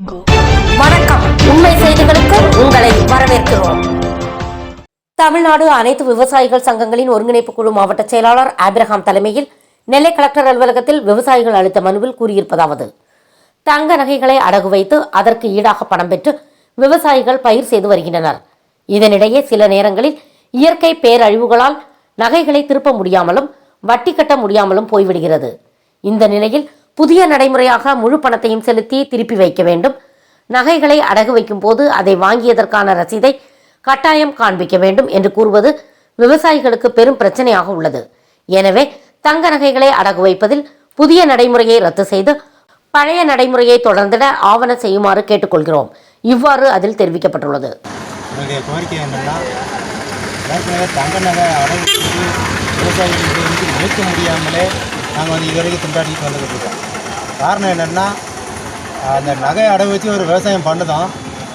வணக்கம். உண்மை செய்திகளுக்கு உங்களை வரவேற்கிறோம். தமிழ்நாடு அனைத்து விவசாயிகள் சங்கங்களின் ஒருங்கிணைப்பு குழு மாவட்ட செயலாளர் ஆபிரகாம் தலைமையில் நெல்லை கலெக்டர் அலுவலகத்தில் விவசாயிகள் அளித்த மனுவில் கூறியிருப்பதாவது தங்க நகைகளை அடகு வைத்து அதற்கு ஈடாக பணம் பெற்று விவசாயிகள் பயிர் செய்து வருகின்றனர். இதனிடையே சில நேரங்களில் இயற்கை பேரழிவுகளால் நகைகளை திருப்ப முடியாமலும் வட்டி கட்ட முடியாமலும் போய்விடுகிறது. இந்த நிலையில் புதிய நடைமுறையாக முழு பணத்தையும் செலுத்தி திருப்பி வைக்க வேண்டும். நகைகளை அடகு வைக்கும் போது அதை வாங்கியதற்கான ரசீதை கட்டாயம் காண்பிக்க வேண்டும் என்று கூறுவது விவசாயிகளுக்கு பெரும் பிரச்சனையாக உள்ளது. எனவே தங்க நகைகளை அடகு வைப்பதில் புதிய நடைமுறையை ரத்து செய்து பழைய நடைமுறையை தொடர்ந்திட ஆவண செய்யுமாறு கேட்டுக்கொள்கிறோம். இவ்வாறு அதில் தெரிவிக்கப்பட்டுள்ளது. கோரிக்கை என்னென்னா ஏற்கனவே தங்க நகை அடகு விவசாயிகளுக்கு வந்து நிறுத்த முடியாமலே நாங்கள் வந்து இதுவரைக்கும் திண்டாடிட்டு வந்துக்கிட்டு இருக்கோம். காரணம் என்னென்னா அந்த நகையை அடகு வச்சு ஒரு விவசாயம் பண்ணுதோம்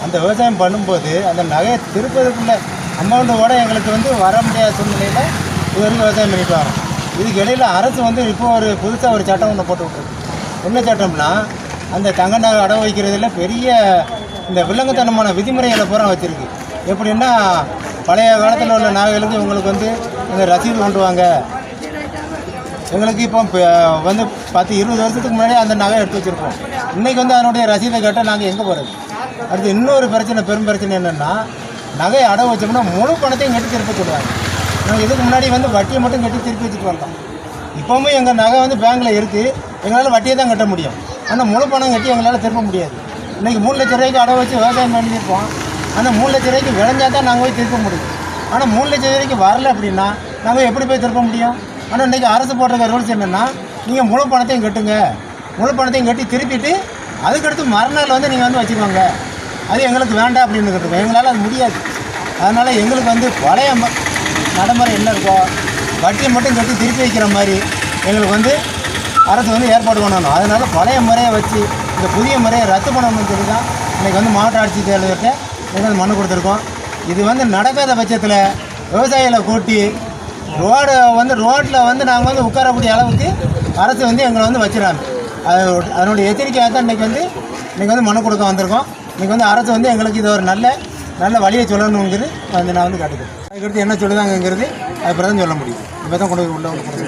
அந்த விவசாயம் பண்ணும்போது அந்த நகையை திருப்பதுக்குள்ள அமௌண்ட்டோட எங்களுக்கு வந்து வர முடியாத சூழ்நிலையில் இது வரைக்கும் விவசாயம் பண்ணிட்டு வரோம். இதுக்கு இடையில் அரசு வந்து இப்போ ஒரு புதுசாக ஒரு சட்டம் ஒன்று போட்டு விட்டுருக்கு. என்ன சட்டம்னா அந்த தங்க நகை அடகு வைக்கிறதுல பெரிய இந்த வில்லங்கத்தனமான விதிமுறைகளை பூரா வச்சுருக்கு. எப்படின்னா பழைய காலத்தில் உள்ள நகைகளுக்கு இவங்களுக்கு வந்து இந்த ரசீது கொண்டு வாங்க. எங்களுக்கு இப்போ வந்து பத்து இருபது வருஷத்துக்கு முன்னாடி அந்த நகை எடுத்து வச்சுருக்கோம். இன்றைக்கி வந்து அதனுடைய ரசீதை கேட்டால் நாங்கள் எங்கே போகிறது அடுத்து இன்னொரு பிரச்சனை பெரும் பிரச்சனை என்னென்னா நகையை அடகு வச்சோம்னா முழு பணத்தையும் கட்டி திருப்பி சொல்லுவாங்க. நாங்கள் இதுக்கு முன்னாடி வந்து வட்டியை மட்டும் கட்டி திருப்பி வச்சுட்டு வந்தோம். இப்போவும் எங்கள் நகை வந்து பேங்க்கில் இருக்குது எங்களால் வட்டியை தான் கட்ட முடியும். ஆனால் முழு பணம் கட்டி எங்களால் திருப்ப முடியாது. இன்றைக்கி மூணு லட்ச ரூபாய்க்கு அடவு வச்சு விவசாயம் பண்ணியிருப்போம். ஆனால் மூணு லட்ச ரூபாய்க்கு விளைஞ்சா தான் நாங்கள் போய் திருப்ப முடியும். ஆனால் மூணு லட்சம் ரூபாய்க்கு வரல அப்படின்னா நாங்கள் எப்படி போய் திருப்ப முடியும்? ஆனால் இன்றைக்கி அரசு போட்டிருக்க ரூல்ஸ் என்னென்னா நீங்கள் முழு பணத்தையும் கட்டுங்க. முழு பணத்தையும் கட்டி திருப்பிட்டு அதுக்கடுத்து மறுநாள் வந்து நீங்கள் வந்து வச்சுக்கோங்க. அது எங்களுக்கு வேண்டாம் அப்படின்னு கட்டுருக்கோம் எங்களால் அது முடியாது. அதனால் எங்களுக்கு வந்து பழைய ம- நடைமுறை என்ன இருக்கோ வட்டியை மட்டும் கட்டி திருப்பி வைக்கிற மாதிரி எங்களுக்கு வந்து அரசு வந்து ஏற்பாடு பண்ணணும். அதனால் பழைய முறையை வச்சு இந்த புதிய முறையை ரத்து பண்ணணும்னு சொல்லி தான் இன்றைக்கி வந்து மாவட்ட ஆட்சித்தலைவர்கிட்ட எங்களுக்கு மனு கொடுத்துருக்கோம். இது வந்து நடக்காத பட்சத்தில் விவசாயிகளை கூட்டி ரோடு வந்து ரோட்டில் வந்து நாங்கள் வந்து உட்காரக்கூடிய அளவுக்கு அரசு வந்து எங்களை வந்து வச்சிடறாங்க அது அதனுடைய எச்சரிக்கையாக தான் இன்றைக்கி வந்து இன்றைக்கி வந்து மனு கொடுக்க வந்திருக்கோம். இன்றைக்கி வந்து அரசு வந்து எங்களுக்கு இது ஒரு நல்ல நல்ல வழியை சொல்லணுங்கிறது வந்து நான் வந்து காட்டுக்கிறேன். அதுக்கடுத்து என்ன சொல்லுதாங்கங்கிறது அது தான் சொல்ல முடியும். இப்போ தான் கொண்டு உள்ள கொண்டு